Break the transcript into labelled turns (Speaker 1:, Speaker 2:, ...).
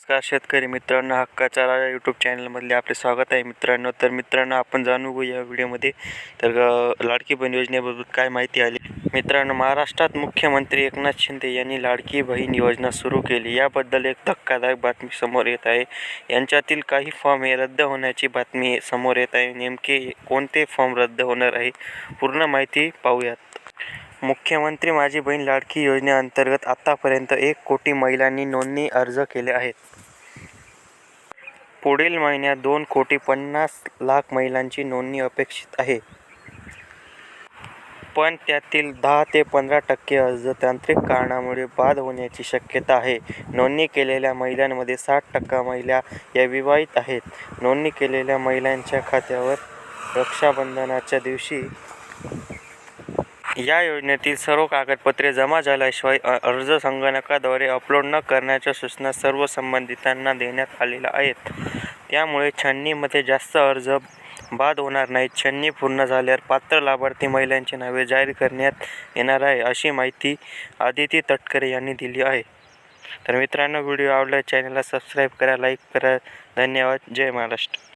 Speaker 1: नमस्कार शेतकरी मित्रांनो हक्काचा राजा यूट्यूब चॅनलमधले आपले स्वागत आहे मित्रांनो. तर मित्रांनो आपण जाणू घेऊ या व्हिडिओमध्ये. तर लाडकी बहीण योजनेबाबत काय माहिती आली? मित्रांनो महाराष्ट्रात मुख्यमंत्री एकनाथ शिंदे यांनी लाडकी बहीण योजना सुरू केली. याबद्दल एक धक्कादायक बातमी समोर येत आहे. यांच्यातील काही फॉर्म हे रद्द होण्याची बातमी समोर येत आहे. नेमके कोणते फॉर्म रद्द होणार आहे? पूर्ण माहिती पाहूयात. मुख्यमंत्री माझी बहीण लाडकी योजनेअंतर्गत आतापर्यंत एक कोटी महिलांनी नोंदणी अर्ज केले आहेत. पुढील महिन्यात दोन कोटी पन्नास लाख महिलांची नोंदणी अपेक्षित आहे. पण त्यातील दहा ते पंधरा टक्के अर्ज तांत्रिक कारणामुळे बाद होण्याची शक्यता आहे. नोंदणी केलेल्या महिलांमध्ये साठ टक्का महिला या विवाहित आहेत. नोंदणी केलेल्या महिलांच्या खात्यावर रक्षाबंधनाच्या दिवशी या योजनेतील सर्व कागदपत्रे जमा झाल्याशिवाय अर्ज संगणकाद्वारे अपलोड न करण्याच्या सूचना सर्व संबंधितांना देण्यात आलेल्या आहेत. त्यामुळे छाननीमध्ये जास्त अर्ज बाद होणार नाहीत. छाननी पूर्ण झाल्यावर पात्र लाभार्थी महिलांची नावे जाहीर करण्यात येणार आहे अशी माहिती आदिती तटकरे यांनी दिली आहे. तर मित्रांनो व्हिडिओ आवडला चॅनलला सबस्क्राईब करा लाईक करा. धन्यवाद. जय महाराष्ट्र.